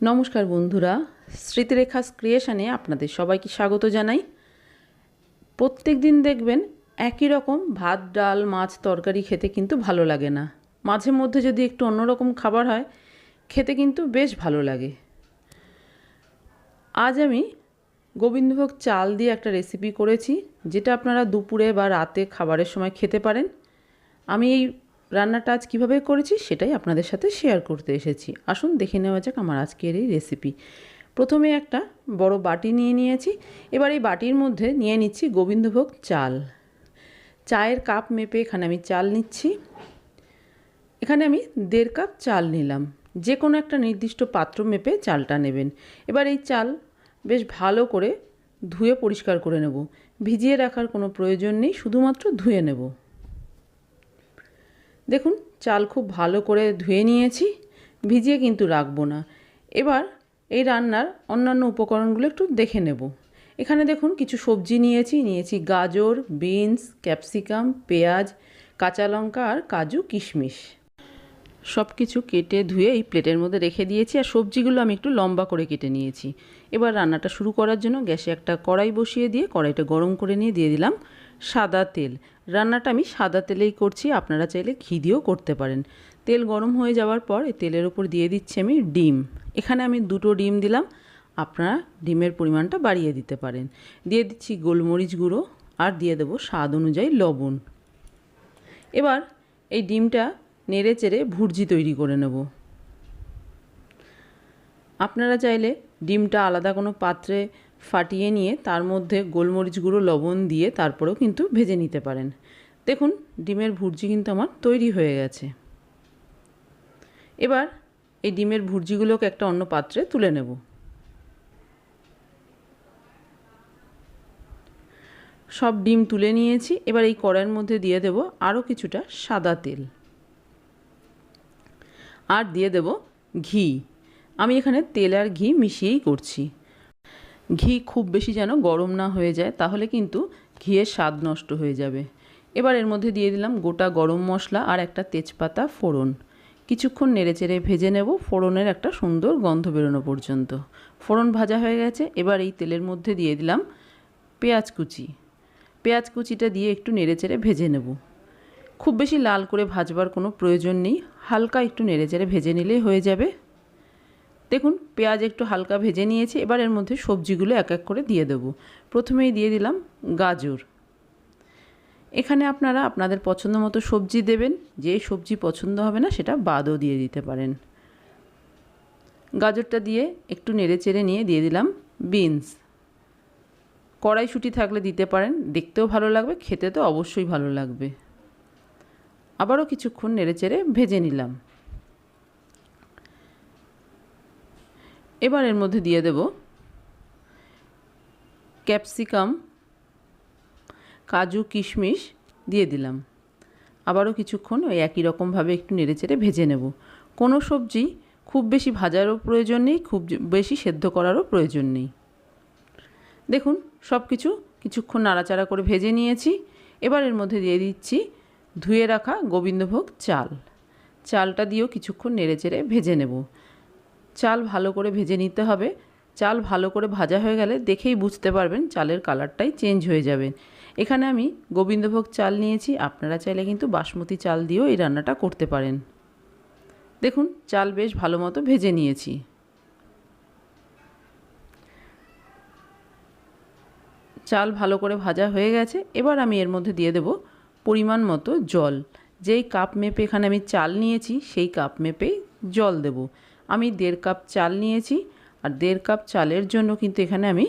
নমস্কার বন্ধুরা, স্মৃতিরেখাস ক্রিয়েশনে আপনাদের সবাইকে স্বাগত জানাই। প্রত্যেক দিন দেখবেন একই রকম ভাত, ডাল, মাছ তরকারি খেতে কিন্তু ভালো লাগে না। মাঝে মধ্যে যদি একটু অন্যরকম খাবার হয়, খেতে কিন্তু বেশ ভালো লাগে। আজ আমি গোবিন্দভোগ চাল দিয়ে একটা রেসিপি করেছি, যেটা আপনারা দুপুরে বা রাতে খাবারের সময় খেতে পারেন। আমি এই রান্নাটা আজ কীভাবে করেছি সেটাই আপনাদের সাথে শেয়ার করতে এসেছি। আসুন দেখে নেওয়া যাক আমার আজকের এই রেসিপি প্রথমে একটা বড় বাটি নিয়ে নিয়েছি। এবার এই বাটির মধ্যে নিয়ে নিচ্ছি গোবিন্দভোগ চাল। চায়ের কাপ মেপে এখানে আমি চাল নিচ্ছি। এখানে আমি দেড় কাপ চাল নিলাম। যে কোনো একটা নির্দিষ্ট পাত্র মেপে চালটা নেবেন। এবার এই চাল বেশ ভালো করে ধুয়ে পরিষ্কার করে নেব। ভিজিয়ে রাখার কোনো প্রয়োজন নেই, শুধুমাত্র ধুয়ে নেব। দেখুন, চাল খুব ভালো করে ধুয়ে নিয়েছি, ভিজিয়ে কিন্তু রাখব না। এবার এই রান্নার অন্যান্য উপকরণগুলো একটু দেখে নেব। এখানে দেখুন, কিছু সবজি নিয়েছি নিয়েছি গাজর, বিনস, ক্যাপসিকাম, পেঁয়াজ, কাঁচা লঙ্কা আর কাজু কিশমিশ। সব কিছু কেটে ধুয়ে এই প্লেটের মধ্যে রেখে দিয়েছি আর সবজিগুলো আমি একটু লম্বা করে কেটে নিয়েছি। এবার রান্নাটা শুরু করার জন্য গ্যাসে একটা কড়াই বসিয়ে দিয়ে কড়াইটা গরম করে নিয়ে দিয়ে দিলাম। সাদা তেল। রান্নাটা আমি সাদা তেলেই করছি, আপনারা চাইলে ঘি দিয়েও করতে পারেন। তেল গরম হয়ে যাওয়ার পর তেলের ওপর দিয়ে দিচ্ছি আমি ডিম। এখানে আমি দুটো ডিম দিলাম, আপনারা ডিমের পরিমাণটা বাড়িয়ে দিতে পারেন। দিয়ে দিচ্ছি গোলমরিচ গুঁড়ো আর দিয়ে দেবো স্বাদ অনুযায়ী লবণ। এবার এই ডিমটা নেড়ে চেড়ে ভুর্জি তৈরি করে নেব। আপনারা চাইলে ডিমটা আলাদা কোনো পাত্রে ফাটিয়ে নিয়ে তার মধ্যে গোলমরিচ গুঁড়ো, লবণ দিয়ে তারপরেও কিন্তু ভেজে নিতে পারেন। দেখুন, ডিমের ভুর্জি কিন্তু আমার তৈরি হয়ে গেছে। এবার এই ডিমের ভুর্জিগুলোকে একটা অন্য পাত্রে তুলে নেব। সব ডিম তুলে নিয়েছি। এবার এই কড়াইয়ের মধ্যে দিয়ে দেব আরও কিছুটা সাদা তেল। আর দিয়ে দেব ঘি। আমি এখানে তেল আর ঘি মিশিয়েই করছি। ঘি খুব বেশি যেন গরম না হয়ে যায়, তাহলে কিন্তু ঘিয়ের স্বাদ নষ্ট হয়ে যাবে। এবার এর মধ্যে দিয়ে দিলাম গোটা গরম মশলা আর একটা তেজপাতা ফোড়ন। কিছুক্ষণ নেড়েচেড়ে ভেজে নেব, ফোড়নের একটা সুন্দর গন্ধ বেরোনো পর্যন্ত। ফোড়ন ভাজা হয়ে গেছে, এবার এই তেলের মধ্যে দিয়ে দিলাম পেঁয়াজ কুচি। পেঁয়াজ কুচিটা দিয়ে একটু নেড়েচেড়ে ভেজে নেব। খুব বেশি লাল করে ভাজবার কোনো প্রয়োজন নেই, হালকা একটু নেড়েচেড়ে ভেজে নিলেই হয়ে যাবে। দেখুন, পেঁয়াজ একটু হালকা ভেজে নিয়েছি, এবার এর মধ্যে সবজিগুলো এক এক করে দিয়ে দেবো। প্রথমেই দিয়ে দিলাম গাজর। এখানে আপনারা আপনাদের পছন্দ মতো সবজি দেবেন, যে সবজি পছন্দ হবে না সেটা বাদও দিয়ে দিতে পারেন। গাজরটা দিয়ে একটু নেড়ে চেড়ে নিয়ে দিয়ে দিলাম বিনস। কড়াইশুঁটি থাকলে দিতে পারেন, দেখতেও ভালো লাগবে, খেতে তো অবশ্যই ভালো লাগবে। আবারও কিছুক্ষণ নেড়ে চেড়ে ভেজে নিলাম। এবার এর মধ্যে দিয়ে দেব ক্যাপসিকাম, কাজু, কিশমিশ দিয়ে দিলাম। আবারও কিছুক্ষণ ওই একই রকমভাবে একটু নেড়েচেড়ে ভেজে নেব। কোনো সবজি খুব বেশি ভাজারও প্রয়োজন নেই, খুব বেশি সেদ্ধ করারও প্রয়োজন নেই। দেখুন সব কিছু কিছুক্ষণ নাড়াচাড়া করে ভেজে নিয়েছি। এবার এর মধ্যে দিয়ে দিচ্ছি ধুয়ে রাখা গোবিন্দভোগ চাল। চালটা দিয়েও কিছুক্ষণ নেড়েচেড়ে ভেজে নেব। চাল ভালো করে ভেজে নিতে হবে। চাল ভালো করে ভাজা হয়ে গেলে দেখেই বুঝতে পারবেন চালের কালারটাই চেঞ্জ হয়ে যাবে। এখানে আমি গোবিন্দভোগ চাল নিয়েছি, আপনারা চাইলে কিন্তু বাসমতি চাল দিয়েও এই রান্নাটা করতে পারেন। দেখুন, চাল বেশ ভালো মতো ভেজে নিয়েছি। চাল ভালো করে ভাজা হয়ে গেছে, এবার আমি এর মধ্যে দিয়ে দেব পরিমাণ মতো জল। যেই কাপ মেপে এখানে আমি চাল নিয়েছি, সেই কাপ মেপেই জল দেব। আমি দেড় কাপ চাল নিয়েছি আর দেড় কাপ চালের জন্য কিন্তু এখানে আমি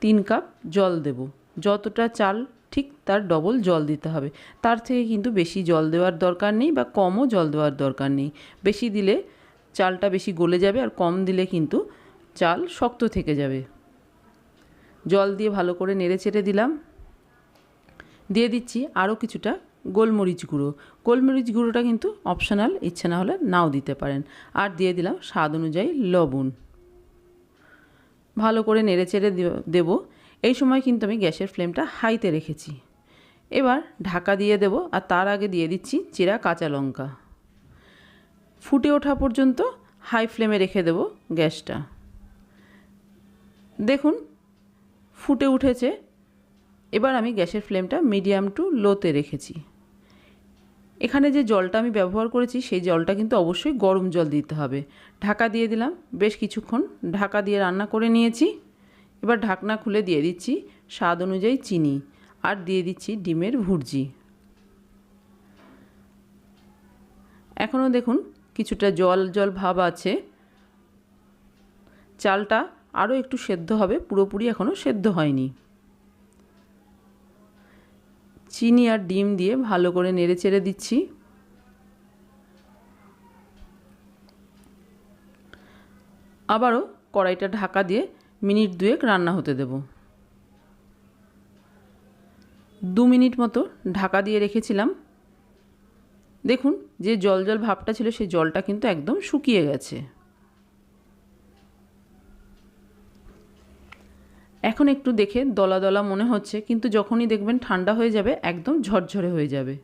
তিন কাপ জল দেব। যতটা চাল ঠিক তার ডবল জল দিতে হবে। তার থেকে কিন্তু বেশি জল দেওয়ার দরকার নেই বা কমও জল দেওয়ার দরকার নেই। বেশি দিলে চালটা বেশি গলে যাবে আর কম দিলে কিন্তু চাল শক্ত থেকে যাবে। জল দিয়ে ভালো করে নেড়ে চেড়ে দিলাম। দিয়ে দিচ্ছি আরও কিছুটা গোলমরিচ গুঁড়ো। গোলমরিচ গুঁড়োটা কিন্তু অপশনাল ইচ্ছে না হলে নাও দিতে পারেন। আর দিয়ে দিলাম স্বাদ অনুযায়ী লবণ। ভালো করে নেড়ে চেড়ে দেবো। এই সময় কিন্তু আমি গ্যাসের ফ্লেমটা হাইতে রেখেছি। এবার ঢাকা দিয়ে দেব আর তার আগে দিয়ে দিচ্ছি চিরা কাঁচা লঙ্কা। ফুটে ওঠা পর্যন্ত হাই ফ্লেমে রেখে দেব গ্যাসটা। দেখুন, ফুটে উঠেছে। এবার আমি গ্যাসের ফ্লেমটা মিডিয়াম টু লোতে রেখেছি। এখানে যে জলটা আমি ব্যবহার করেছি, সেই জলটা কিন্তু অবশ্যই গরম জল দিতে হবে। ঢাকা দিয়ে দিলাম, বেশ কিছুক্ষণ ঢাকা দিয়ে রান্না করে নিয়েছি। এবার ঢাকনা খুলে দিয়ে দিচ্ছি স্বাদ অনুযায়ী চিনি আর দিয়ে দিচ্ছি ডিমের ভুর্জি। এখনও দেখুন কিছুটা জল জল ভাব আছে। চালটা আরও একটু সেদ্ধ হবে, পুরোপুরি এখনও সেদ্ধ হয়নি। চিনি আর ডিম দিয়ে ভালো করে নেড়ে চেড়ে দিচ্ছি। আবারও কড়াইটা ঢাকা দিয়ে মিনিট দুয়েক রান্না হতে দেব। দু মিনিট মতো ঢাকা দিয়ে রেখেছিলাম। দেখুন, যে জল জল ভাবটা ছিল, সেই জলটা কিন্তু একদম শুকিয়ে গেছে। এখন একটু দেখে দলা দলা মনে হচ্ছে, কিন্তু যখনই দেখবেন ঠান্ডা হয়ে যাবে, একদম ঝরঝরে হয়ে যাবে।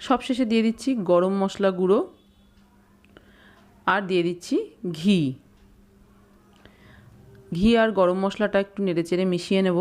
সবশেষে দিয়ে দিচ্ছি গরম মশলা গুঁড়ো আর দিয়ে দিচ্ছি ঘি। ঘি আর গরম মশলাটা একটু নেড়েচেড়ে মিশিয়ে নেব।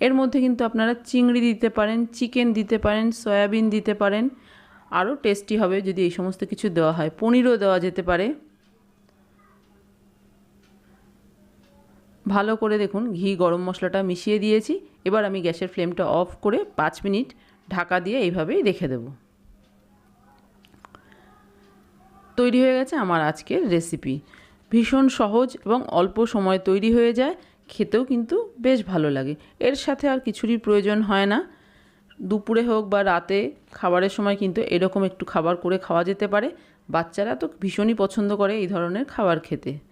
এর মধ্যে কিন্তু আপনারা চিংড়ি দিতে পারেন, চিকেন দিতে পারেন, সয়াবিন দিতে পারেন, আরও টেস্টি হবে যদি এই সমস্ত কিছু দেওয়া হয়। পনিরও দেওয়া যেতে পারে। ভালো করে দেখুন, ঘি, গরম মশলাটা মিশিয়ে দিয়েছি। এবার আমি গ্যাসের ফ্লেমটা অফ করে পাঁচ মিনিট ঢাকা দিয়ে এইভাবেই রেখে দেব। তৈরি হয়ে গেছে আমার আজকের রেসিপি। ভীষণ সহজ এবং অল্প সময় তৈরি হয়ে যায়। খেতেও কিন্তু বেশ ভালো লাগে। এর সাথে আর কিছুরই প্রয়োজন হয় না। দুপুরে হোক বা রাতে, খাবারের সময় কিন্তু এরকম একটু খাবার করে খাওয়া যেতে পারে। বাচ্চারা তো ভীষণই পছন্দ করে এই ধরনের খাবার খেতে।